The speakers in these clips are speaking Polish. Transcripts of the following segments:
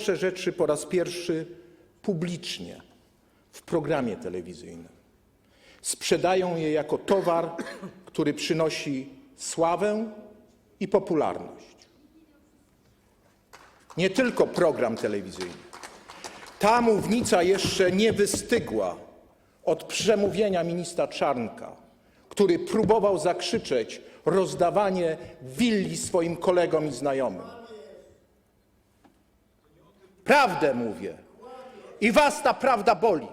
najgorsze rzeczy po raz pierwszy publicznie w programie telewizyjnym. Sprzedają je jako towar, który przynosi sławę i popularność. Nie tylko program telewizyjny. Ta mównica jeszcze nie wystygła od przemówienia ministra Czarnka, który próbował zakrzyczeć rozdawanie willi swoim kolegom i znajomym. Prawdę mówię. I was ta prawda boli.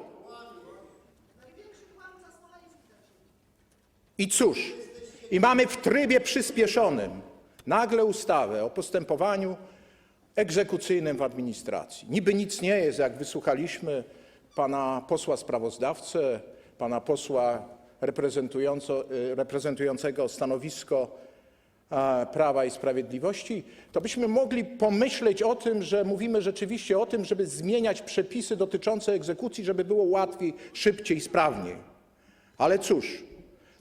I cóż, i mamy w trybie przyspieszonym nagle ustawę o postępowaniu egzekucyjnym w administracji. Niby nic nie jest, jak wysłuchaliśmy pana posła sprawozdawcę, pana posła y, reprezentującego stanowisko Prawa i Sprawiedliwości, to byśmy mogli pomyśleć o tym, że mówimy rzeczywiście o tym, żeby zmieniać przepisy dotyczące egzekucji, żeby było łatwiej, szybciej, sprawniej. Ale cóż,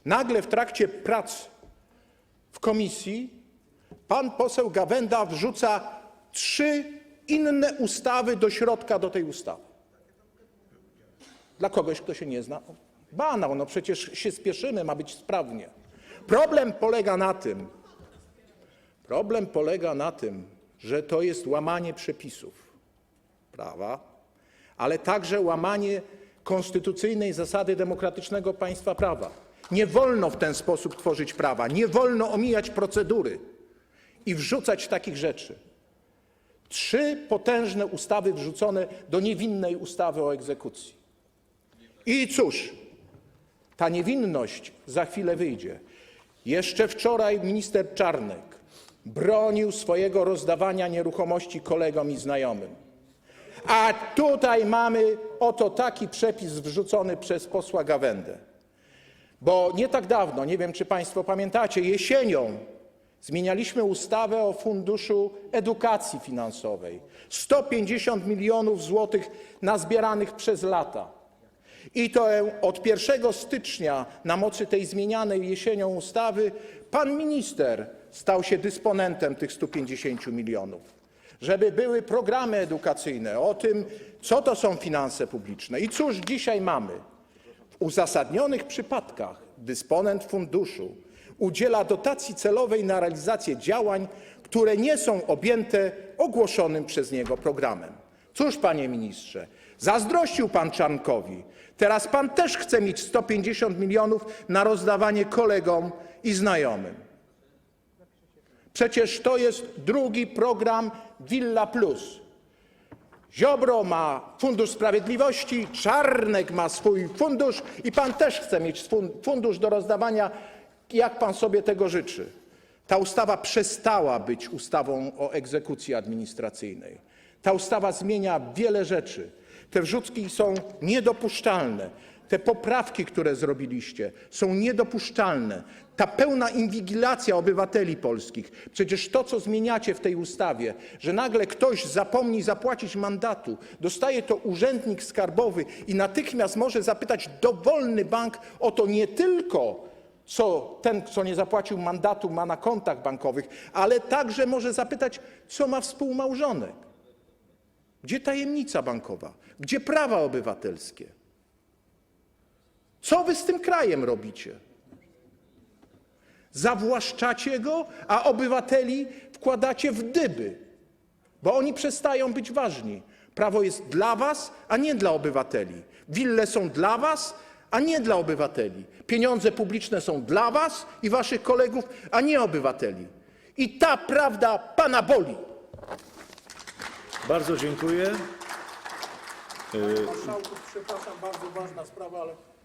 nagle w trakcie prac w komisji pan poseł Gawenda wrzuca trzy inne ustawy do środka do tej ustawy. Dla kogoś, kto się nie zna, banał, no przecież się spieszymy, ma być sprawnie. Problem polega na tym, problem polega na tym, że to jest łamanie przepisów prawa, ale także łamanie konstytucyjnej zasady demokratycznego państwa prawa. Nie wolno w ten sposób tworzyć prawa, nie wolno omijać procedury i wrzucać takich rzeczy. Trzy potężne ustawy wrzucone do niewinnej ustawy o egzekucji. I cóż, ta niewinność za chwilę wyjdzie. Jeszcze wczoraj minister Czarnek bronił swojego rozdawania nieruchomości kolegom i znajomym. A tutaj mamy oto taki przepis wrzucony przez posła Gawędę. Bo nie tak dawno, nie wiem czy Państwo pamiętacie, jesienią zmienialiśmy ustawę o Funduszu Edukacji Finansowej. 150 milionów złotych nazbieranych przez lata. I to od 1 stycznia na mocy tej zmienianej jesienią ustawy pan minister stał się dysponentem tych 150 milionów. Żeby były programy edukacyjne o tym, co to są finanse publiczne. I cóż dzisiaj mamy? W uzasadnionych przypadkach dysponent funduszu udziela dotacji celowej na realizację działań, które nie są objęte ogłoszonym przez niego programem. Cóż, panie ministrze, zazdrościł pan Czarnkowi. Teraz pan też chce mieć 150 milionów na rozdawanie kolegom i znajomym. Przecież to jest drugi program Villa Plus. Ziobro ma Fundusz Sprawiedliwości, Czarnek ma swój fundusz i pan też chce mieć fun- fundusz do rozdawania, jak pan sobie tego życzy. Ta ustawa przestała być ustawą o egzekucji administracyjnej. Ta ustawa zmienia wiele rzeczy. Te wrzutki są niedopuszczalne. Te poprawki, które zrobiliście, są niedopuszczalne. Ta pełna inwigilacja obywateli polskich. Przecież to, co zmieniacie w tej ustawie, że nagle ktoś zapomni zapłacić mandatu, dostaje to urzędnik skarbowy i natychmiast może zapytać dowolny bank o to nie tylko, co ten, kto nie zapłacił mandatu, ma na kontach bankowych, ale także może zapytać, co ma współmałżonek. Gdzie tajemnica bankowa? Gdzie prawa obywatelskie? Co wy z tym krajem robicie? Zawłaszczacie go, a obywateli wkładacie w dyby, bo oni przestają być ważni. Prawo jest dla was, a nie dla obywateli. Wille są dla was, a nie dla obywateli. Pieniądze publiczne są dla was i waszych kolegów, a nie obywateli. I ta prawda pana boli. Bardzo dziękuję. Panie marszałku, przepraszam, bardzo ważna sprawa, ale